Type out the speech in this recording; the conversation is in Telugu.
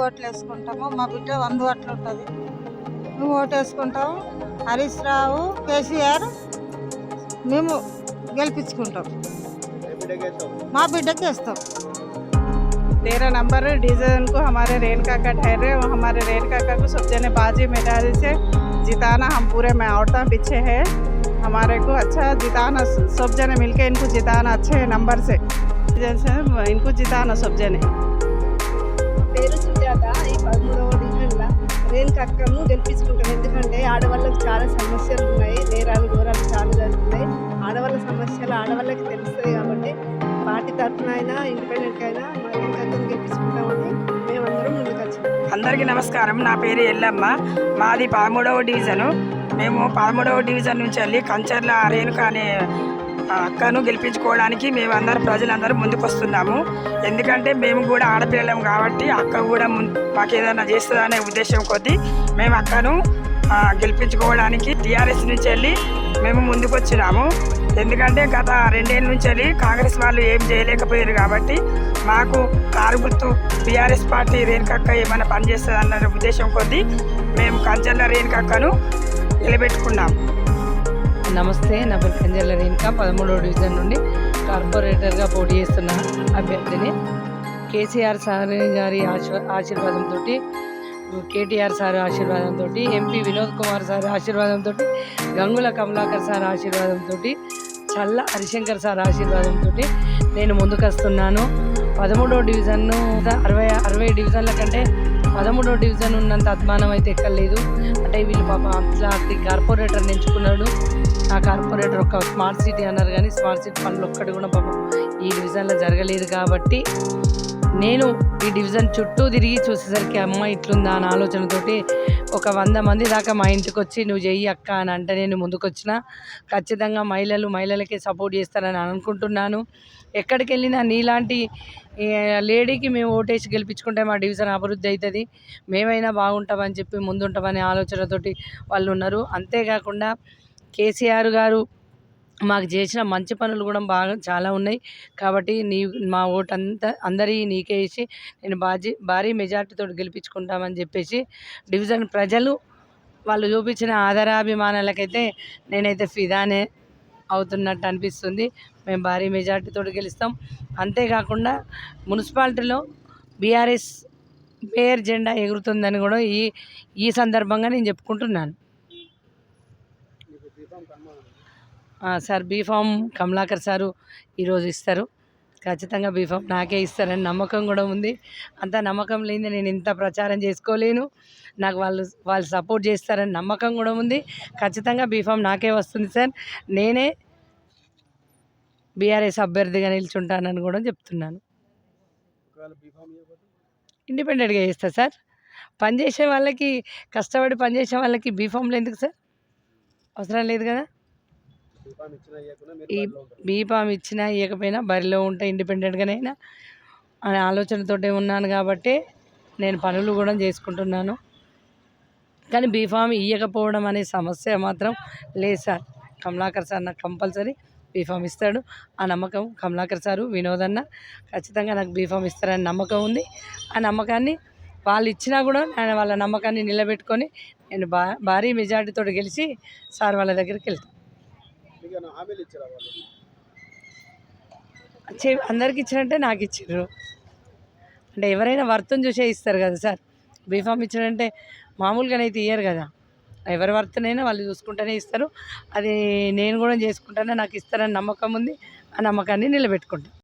ఓట్లు వేసుకుంటాము మా బిడ్డ వంద ఓట్లు ఉంటుంది మేము ఓటు వేసుకుంటాము హరీష్ రావు కేసీఆర్ మేము గెలిపించుకుంటాం మా బిడ్డకి వేస్తాం तेरह नंबर डिवीजन को हमारे रेल काका ठहरे और हमारे रेल काका को सब जने बाजी मेदारी से जिताना हम पूरे में औरता पीछे है हमारे को अच्छा जिताना सब जने मिलके इनको जिताना अच्छे नंबर से जैसे इनको जिताना सब जने రేణుక అక్కను గెలిపించుకుంటాం ఎందుకంటే ఆడవాళ్ళకి చాలా సమస్యలు ఉన్నాయి. నేరాలు ఘోరాలు చాలా జరుగుతున్నాయి. ఆడవాళ్ళ సమస్యలు ఆడవాళ్ళకి తెలుస్తుంది కాబట్టి పార్టీ తరఫున అయినా ఇండిపెండెంట్ అయినా మా రేణుక గెలిపించుకుంటామని మేమందరం ముందుకు వచ్చాం అందరికీ నమస్కారం. నా పేరు ఎల్లమ్మ. మాది పదమూడవ డివిజను. మేము పదమూడవ డివిజన్ నుంచి వెళ్ళి కంచర్ల రేణుక అనే అక్కను గెలిపించుకోవడానికి మేము ప్రజలందరూ ముందుకు వస్తున్నాము ఎందుకంటే మేము కూడా ఆడపిల్లలం కాబట్టి అక్క కూడా మాకు ఏదైనా చేస్తుందనే ఉద్దేశం కొద్దీ మేము అక్కను గెలిపించుకోవడానికి టీఆర్ఎస్ నుంచి వెళ్ళి మేము ముందుకొచ్చినాము. ఎందుకంటే గత రెండేళ్ళ నుంచి వెళ్ళి కాంగ్రెస్ వాళ్ళు ఏం చేయలేకపోయారు కాబట్టి మాకు కారు గుర్తు బీఆర్ఎస్ పార్టీ రేణుకక్క ఏమైనా పనిచేస్తుంది అన్న ఉద్దేశం కొద్దీ మేము కంచెల రేణుకక్కను నిలబెట్టుకున్నాం నమస్తే నా పేరు కంజర్ల రేణుక పదమూడవ డివిజన్ నుండి కార్పొరేటర్గా పోటీ చేస్తున్న అభ్యర్థిని. కేసీఆర్ సార్ గారి ఆశీర్వాదంతో కేటీఆర్ సార్ ఆశీర్వాదంతో ఎంపీ వినోద్ కుమార్ సార్ ఆశీర్వాదంతో గంగుల కమలాకర్ సార్ ఆశీర్వాదంతో చల్ల హరిశంకర్ సార్ ఆశీర్వాదంతో నేను ముందుకొస్తున్నాను. పదమూడో డివిజన్ను అరవై అరవై డివిజన్ల కంటే పదమూడో డివిజన్ ఉన్నంత అభిమానం అయితే ఎక్కలేదు అంటే వీళ్ళు పాప అట్లా కార్పొరేటర్ని ఎంచుకున్నాడు. ఆ కార్పొరేటర్ ఒక స్మార్ట్ సిటీ అన్నారు కానీ స్మార్ట్ సిటీ పనులు ఒక్కటి కూడా పాపం ఈ డివిజన్లో జరగలేదు కాబట్టి నేను ఈ డివిజన్ చుట్టూ తిరిగి చూసేసరికి అమ్మ ఇట్లుందా అన్న ఆలోచనతోటి ఒక వంద మంది దాకా మా ఇంటికి వచ్చి నువ్వు చెయ్యి అక్క అని అంటే నేను ముందుకొచ్చిన. ఖచ్చితంగా మహిళలు మహిళలకే సపోర్ట్ చేస్తారని అనుకుంటున్నాను. ఎక్కడికి వెళ్ళినా నీలాంటి లేడీకి మేము ఓటేసి గెలిపించుకుంటే మా డివిజన్ అభివృద్ధి అవుతుంది. మేమైనా బాగుంటామని చెప్పి ముందుంటామనే ఆలోచనతోటి వాళ్ళు ఉన్నారు. అంతేకాకుండా కేసీఆర్ గారు మాకు చేసిన మంచి పనులు కూడా బాగా చాలా ఉన్నాయి. కాబట్టి నీ మా ఓటు అంతా అందరి నీకే ఇచ్చి నేను బాజీ భారీ మెజార్టీతో గెలిపించుకుంటామని చెప్పేసి డివిజన్ ప్రజలు వాళ్ళు చూపించిన ఆదరాభిమానాలకైతే నేనైతే ఫిదానే అవుతున్నట్టు అనిపిస్తుంది. మేము భారీ మెజార్టీతో గెలుస్తాం. అంతేకాకుండా మున్సిపాలిటీలో బీఆర్ఎస్ పేర్ జెండా ఎగురుతుందని కూడా ఈ ఈ సందర్భంగా నేను చెప్పుకుంటున్నాను. సార్ బీఫామ్ కమలాకర్ సారు ఈరోజు ఇస్తారు. ఖచ్చితంగా బీఫామ్ నాకే ఇస్తారని నమ్మకం కూడా ఉంది. అంత నమ్మకం లేని నేను ఇంత ప్రచారం చేసుకోలేను. నాకు వాళ్ళు వాళ్ళు సపోర్ట్ చేస్తారని నమ్మకం కూడా ఉంది. ఖచ్చితంగా బీఫామ్ నాకే వస్తుంది సార్. నేనే బీఆర్ఎస్ అభ్యర్థిగా నిల్చుంటానని కూడా చెప్తున్నాను. ఇండిపెండెంట్గా చేస్తా సార్. పనిచేసే వాళ్ళకి కష్టపడి పనిచేసే వాళ్ళకి బీఫామ్లు ఎందుకు సార్? అవసరం లేదు కదా? ఈ బీఫామ్ ఇచ్చినా ఇవ్వకపోయినా బరిలో ఉంటే ఇండిపెండెంట్గానైనా అనే ఆలోచనతోటే ఉన్నాను కాబట్టి నేను పనులు కూడా చేసుకుంటున్నాను. కానీ బీఫామ్ ఇవ్వకపోవడం అనే సమస్య మాత్రం లేదు సార్. కమలాకర్ సార్ నాకు కంపల్సరీ బీఫామ్ ఇస్తాడు. ఆ నమ్మకం కమలాకర్ సారు వినోద్ అన్న ఖచ్చితంగా నాకు బీఫామ్ ఇస్తారని నమ్మకం ఉంది. ఆ నమ్మకాన్ని వాళ్ళు ఇచ్చినా కూడా నేను వాళ్ళ నమ్మకాన్ని నిలబెట్టుకొని నేను బా భారీ మెజార్టీతో గెలిచి సార్ వాళ్ళ దగ్గరికి వెళ్తాను చే అందరికి ఇచ్చినట్టే నాకు ఇచ్చారు అంటే ఎవరైనా వర్త్ని చూసే ఇస్తారు కదా సార్. బీఫామ్ ఇచ్చినంటే మామూలుగానైతే ఇయ్యరు కదా. ఎవరి వర్త్నైనా వాళ్ళు చూసుకుంటూనే ఇస్తారు. అది నేను కూడా చేసుకుంటానే నాకు ఇస్తారని నమ్మకం ఉంది. ఆ నమ్మకాన్ని నిలబెట్టుకుంటాను